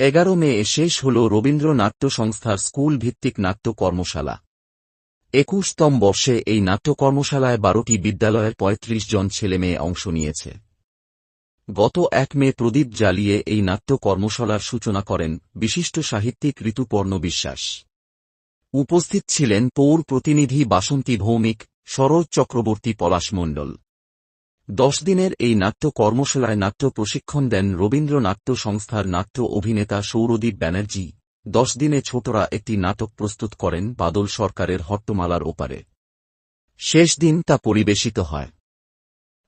এগারো মে এ শেষ হল রবীন্দ্র নাট্য সংস্থার স্কুল ভিত্তিক নাট্য কর্মশালা। একুশতম বর্ষে এই নাট্য কর্মশালায় বারোটি বিদ্যালয়ের ৩৫ জন ছেলেমেয়ে অংশ নিয়েছে। গত এক মে প্রদীপ জ্বালিয়ে এই নাট্য কর্মশালার সূচনা করেন বিশিষ্ট সাহিত্যিক ঋতুপর্ণ বিশ্বাস। উপস্থিত ছিলেন পৌর প্রতিনিধি বাসন্তী ভৌমিক সরোজ চক্রবর্তী পলাশ মণ্ডল। দশ দিনের এই নাট্য কর্মশালায় নাট্য প্রশিক্ষণ দেন রবীন্দ্র নাট্য সংস্থার নাট্য অভিনেতা সৌরদীপ ব্যানার্জি। দশ দিনে ছোটরা একটি নাটক প্রস্তুত করেন বাদল সরকারের হট্টমালার ওপারে। শেষ দিন তা পরিবেশিত হয়।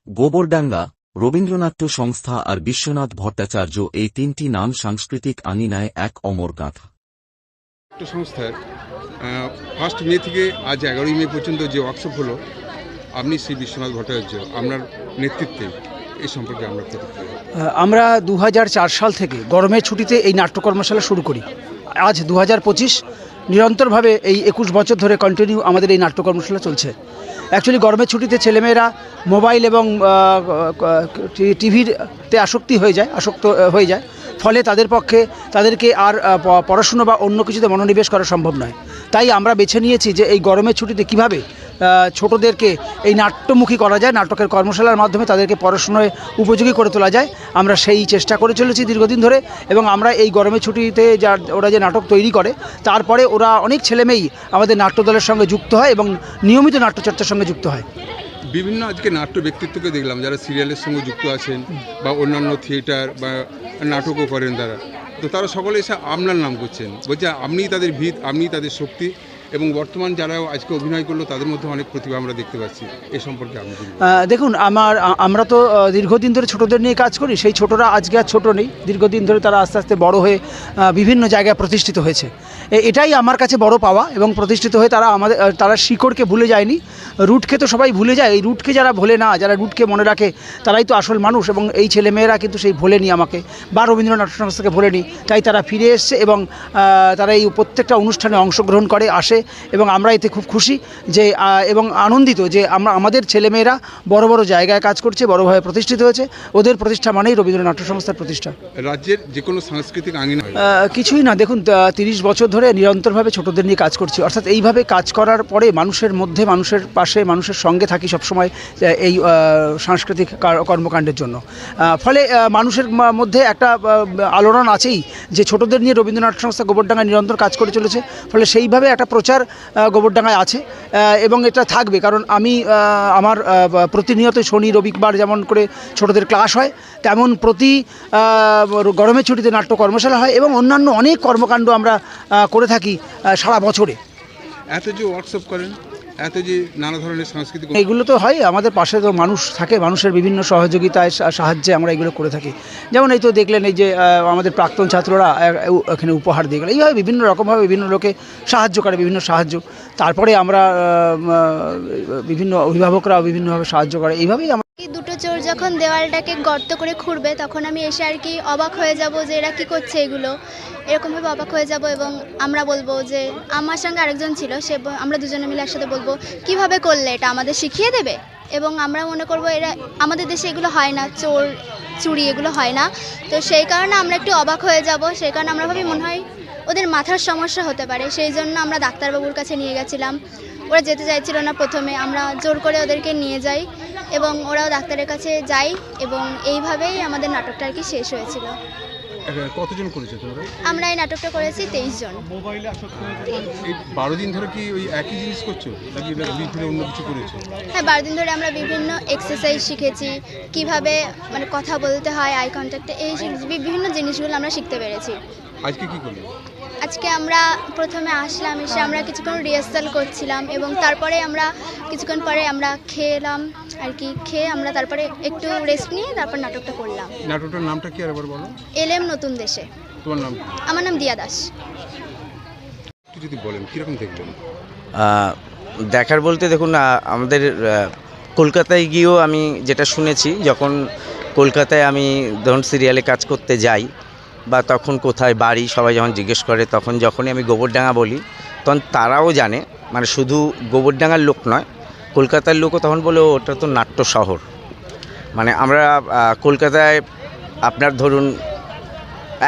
গোবরডাঙ্গা, রবীন্দ্রনাট্য সংস্থা আর বিশ্বনাথ ভট্টাচার্য এই তিনটি নাম সাংস্কৃতিক আঙিনায় এক অমর গাঁথা। সংস্থার ফার্স্ট মে থেকে আজ এগারোই মে পর্যন্ত যে ওয়ার্কশপ হলো আপনি শ্রী বিশ্বনাথ ভট্টাচার্য, আপনার নেতৃত্বে এই সম্পর্কে আমরা আমরা দু হাজার চার সাল থেকে গরমের ছুটিতে এই নাট্য কর্মশালা শুরু করি। আজ দু হাজার পঁচিশ, নিরন্তরভাবে এই একুশ বছর ধরে কন্টিনিউ আমাদের এই নাট্য কর্মশালা চলছে। অ্যাকচুয়ালি গরমের ছুটিতে ছেলেমেয়েরা মোবাইল এবং টিভিতে আসক্তি হয়ে যায়, আসক্ত হয়ে যায়। ফলে তাদের পক্ষে তাদেরকে আর পড়াশুনো বা অন্য কিছুতে মনোনিবেশ করা সম্ভব নয়। তাই আমরা বেছে নিয়েছি যে এই গরমের ছুটিতে কীভাবে ছোটদেরকে এই নাট্যমুখী করা যায়, নাটকের কর্মশালার মাধ্যমে তাদেরকে পড়াশোনায় উপযোগী করে তোলা যায়। আমরা সেই চেষ্টা করে চলেছি দীর্ঘদিন ধরে এবং আমরা এই গরমের ছুটিতে যা ওরা যে নাটক তৈরি করে, তারপরে ওরা অনেক ছেলেমেয়েই আমাদের নাট্যদলের সঙ্গে যুক্ত হয় এবং নিয়মিত নাট্যচর্চার সঙ্গে যুক্ত হয়। বিভিন্ন আজকে নাট্য ব্যক্তিত্বকে দেখলাম, যারা সিরিয়ালের সঙ্গে যুক্ত আছেন বা অন্যান্য থিয়েটার বা নাটকও করেন তারা। তো তারা সকলে এসে আপনার নাম করছেন। বলছে, আপনিই তাদের ভিত, আপনিই তাদের শক্তি এবং বর্তমান যারা আজকে অভিনয় করল তাদের মধ্যে অনেক প্রতিভা আমরা দেখতে পাচ্ছি। এ সম্পর্কে? আহ, দেখুন আমার আমরা তো দীর্ঘদিন ধরে ছোটদের নিয়ে কাজ করি সেই ছোটরা আজকে আর ছোট নেই। দীর্ঘদিন ধরে তারা আস্তে আস্তে বড় হয়ে বিভিন্ন জায়গায় প্রতিষ্ঠিত হয়েছে। এটাই আমার কাছে বড় পাওয়া এবং প্রতিষ্ঠিত হয়ে তারা আমাদের তারা শিকড়কে ভুলে যায়নি। রুটকে তো সবাই ভুলে যায়। এই রুটকে যারা ভোলে না যারা রুটকে মনে রাখে তারাই তো আসল মানুষ এবং এই ছেলেমেয়েরা কিন্তু সেই ভোলেনি আমাকে। বা রবীন্দ্রনাথ সংস্থাকে ভোলেনি। তাই তারা ফিরে এসছে এবং তারা এই প্রত্যেকটা অনুষ্ঠানে অংশগ্রহণ করে আসে এবং আমরা এতে খুব খুশি যে এবং আনন্দিত যে আমরা আমাদের ছেলেমেয়েরা বড় বড় জায়গায় কাজ করছে বড়ভাবে প্রতিষ্ঠিত হয়েছে। ওদের প্রতিষ্ঠা মানেই রবীন্দ্র নাট্য সংস্থার প্রতিষ্ঠা। রাজ্যের যে কোনো সাংস্কৃতিক আঙিনা কিছুই না। দেখুন তিরিশ বছর ধরে নিরন্তরভাবে ছোটদের নিয়ে কাজ করছি। অর্থাৎ এইভাবে কাজ করার পরে মানুষের মধ্যে মানুষের পাশে মানুষের সঙ্গে থাকি সবসময় এই সাংস্কৃতিক কর্মকাণ্ডের জন্য। ফলে মানুষের মধ্যে একটা আলোড়ন আছেই যে ছোটদের নিয়ে রবীন্দ্রনাথ সংস্থা গোবরডাঙ্গায় নিরন্তর কাজ করে চলেছে। ফলে সেইভাবে একটা প্রচার আহ, গোবরডাঙ্গায় আছে এবং এটা থাকবে। কারণ আমি আমার প্রতিনিয়ত শনি রবিবার যেমন করে ছোটদের ক্লাস হয় তেমন প্রতি গরমের ছুটিতে নাট্য কর্মশালা হয় এবং অন্যান্য অনেক কর্মকাণ্ড আমরা করে থাকি সারা বছরে। এত যে হোয়াটসঅ্যাপ করেন। এত যে নানা ধরনের সাংস্কৃতিক এগুলো তো হয়, আমাদের পাশে তো মানুষ থাকে, মানুষের বিভিন্ন সহযোগিতায় সাহায্যে আমরা এগুলো করে থাকি। যেমন এই তো দেখলেন এই যে আমাদের প্রাক্তন ছাত্ররা এখানে উপহার দিয়ে গেল এইভাবে বিভিন্ন রকমভাবে বিভিন্ন লোকে সাহায্য করে, বিভিন্ন সাহায্য। তারপরে আমরা বিভিন্ন অভিভাবকরা বিভিন্নভাবে সাহায্য করে। এইভাবেই আমরা চোর যখন দেওয়ালটাকে গর্ত করে খুঁড়বে, তখন আমি এসে আর কি অবাক হয়ে যাব যে এরা কি করছে এগুলো। এরকমভাবে অবাক হয়ে যাব এবং আমরা বলব যে আমার সঙ্গে আরেকজন ছিল, সে আমরা দুজনে মিলে একসাথে বলব, কীভাবে করলে এটা? আমাদের শিখিয়ে দেবে? এবং আমরা মনে করব এরা, আমাদের দেশে এগুলো হয় না, চোর, চুরি এগুলো হয় না। তো সেই কারণে আমরা একটু অবাক হয়ে যাব, সেই কারণে আমরা ভাবি মনে হয় ওদের মাথার সমস্যা হতে পারে। সেই জন্য আমরা ডাক্তারবাবুর কাছে নিয়ে গেছিলাম। ওরা যেতে চাইছিল না প্রথমে, আমরা জোর করে ওদেরকে নিয়ে যাই। এবং ওরাও ডাক্তারের কাছে যায় এবং এইভাবেই আমাদের নাটকটা আর কি শেষ হয়েছিল। কতজন করেছে তোমরা? আমরা এই নাটকটা করেছি তেইশ জন। এই বারো দিন ধরে কি ওই একই জিনিস করছ? নাকি বিভিন্ন অন্য কিছু করেছ? হ্যাঁ বারো দিন ধরে আমরা বিভিন্ন এক্সারসাইজ শিখেছি কীভাবে মানে কথা বলতে হয় আই কন্ট্যাক্টে এই বিভিন্ন জিনিসগুলো আমরা শিখতে পেরেছি। আজকে কি করলে? আজকে আমরা প্রথমে আসলাম এসে আমরা কিছুক্ষণ রিহার্সাল করছিলাম এবং তারপরে আমরা কিছুক্ষণ পরে আমরা খেলাম আর কি খেয়ে আমরা তারপরে একটু রেস্ট নিয়ে তারপর নাটকটা করলাম। নাটকটার নামটা কি আরেকবার বলো? এলেম নতুন দেশে। তোমার নাম আমার নাম দিয়া দাস। একটু যদি বলেন কীরকম দেখলেন? দেখার বলতে দেখুন আমাদের কলকাতায় গিয়েও আমি যেটা শুনেছি যখন কলকাতায় আমি ধরুন সিরিয়ালে কাজ করতে যাই বা তখন কোথায় বাড়ি, সবাই যখন জিজ্ঞেস করে, তখন যখনই আমি গোবরডাঙ্গা বলি, তখন তারাও জানে। মানে শুধু গোবরডাঙ্গার লোক নয়, কলকাতার লোকও তখন বলে ওটা তো নাট্য শহর। মানে আমরা কলকাতায় আপনার ধরুন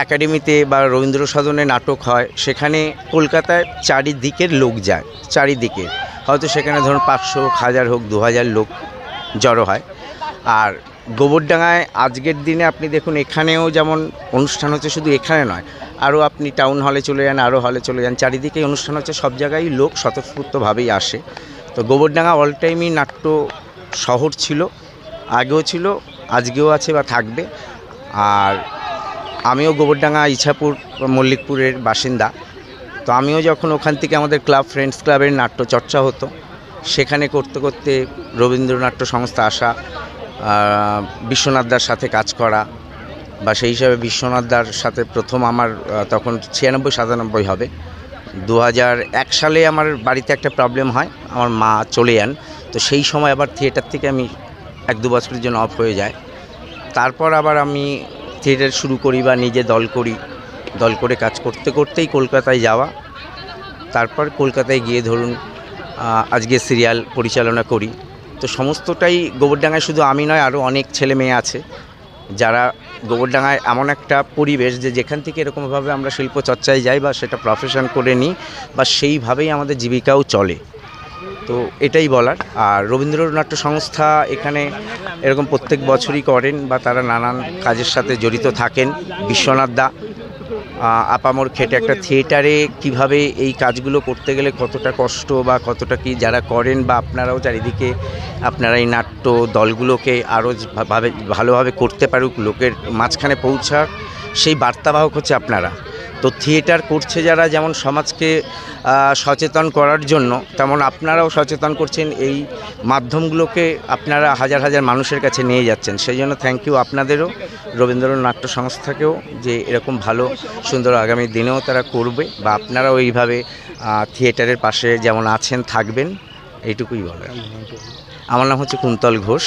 একাডেমিতে বা রবীন্দ্র সদনে নাটক হয়, সেখানে কলকাতায় চারিদিকের লোক যায়, চারিদিকে। হয়তো সেখানে ধরুন পাঁচশো হোক হাজার হোক, দু হাজার লোক জড়ো হয়। আর গোবরডাঙ্গায় আজকের দিনে আপনি দেখুন, এখানেও যেমন অনুষ্ঠান হচ্ছে শুধু এখানে নয়, আরও আপনি টাউন হলে চলে যান, আরও হলে চলে যান চারিদিকে অনুষ্ঠান হচ্ছে, সব জায়গায় লোক স্বতঃস্ফূর্তভাবেই আসে। তো গোবরডাঙ্গা অল টাইমই নাট্য শহর ছিল, আগেও ছিল, আজকেও আছে বা থাকবে। আর আমিও গোবরডাঙ্গা, ইছাপুর, মল্লিকপুরের বাসিন্দা। তো আমিও যখন ওখান থেকে আমাদের ক্লাব ফ্রেন্ডস ক্লাবের নাট্য চর্চা হতো, সেখানে করতে করতে রবীন্দ্রনাট্য সংস্থা আসা আহ, বিশ্বনাথ দার সাথে কাজ করা বা সেই হিসাবে বিশ্বনাথ দার সাথে প্রথম আমার তখন ছিয়ানব্বই সাতানব্বই হবে। দু এক সালে আমার বাড়িতে একটা প্রবলেম হয় আমার মা চলে যান। তো সেই সময় আবার থিয়েটার থেকে আমি এক দু বছরের জন্য অফ হয়ে যায়। তারপর আবার আমি থিয়েটার শুরু করি বা নিজে দল করি। দল করে কাজ করতে করতেই কলকাতায় যাওয়া। তারপর কলকাতায় গিয়ে ধরুন আজকে সিরিয়াল পরিচালনা করি। তো সমস্তটাই গোবরডাঙ্গায় শুধু আমি নয়, আরও অনেক ছেলে মেয়ে আছে। যারা গোবরডাঙ্গায় এমন একটা পরিবেশ যে যেখান থেকে এরকমভাবে আমরা শিল্প চর্চায় যাই বা সেটা প্রফেশন করে নিই বা সেইভাবেই আমাদের জীবিকাও চলে। তো এটাই বলার। আর রবীন্দ্রনাট্য সংস্থা এখানে এরকম প্রত্যেক বছরই করেন বা তারা নানান কাজের সাথে জড়িত থাকেন। বিশ্বনাথ দা আপামর খেটে একটা থিয়েটারে কীভাবে এই কাজগুলো করতে গেলে কতটা কষ্ট বা কতটা কি যারা করেন বা আপনারাও চারিদিকে আপনারা এই নাট্য দলগুলোকে আরও ভাবে ভালোভাবে করতে পারুক লোকের মাঝখানে পৌঁছাক সেই বার্তাবাহক হচ্ছে আপনারা। তো থিয়েটার করছে যারা যেমন সমাজকে সচেতন করার জন্য, তেমন আপনারাও সচেতন করছেন। এই মাধ্যমগুলোকে আপনারা হাজার হাজার মানুষের কাছে নিয়ে যাচ্ছেন। সেই জন্য থ্যাংক ইউ আপনাদেরও, রবীন্দ্রনাথ নাট্য সংস্থাকেও যে এরকম ভালো, সুন্দর আগামী দিনেও তারা করবে বা আপনারাও এইভাবে থিয়েটারের পাশে যেমন আছেন, থাকবেন, এইটুকুই বলার। আমার নাম হচ্ছে কুন্তল ঘোষ।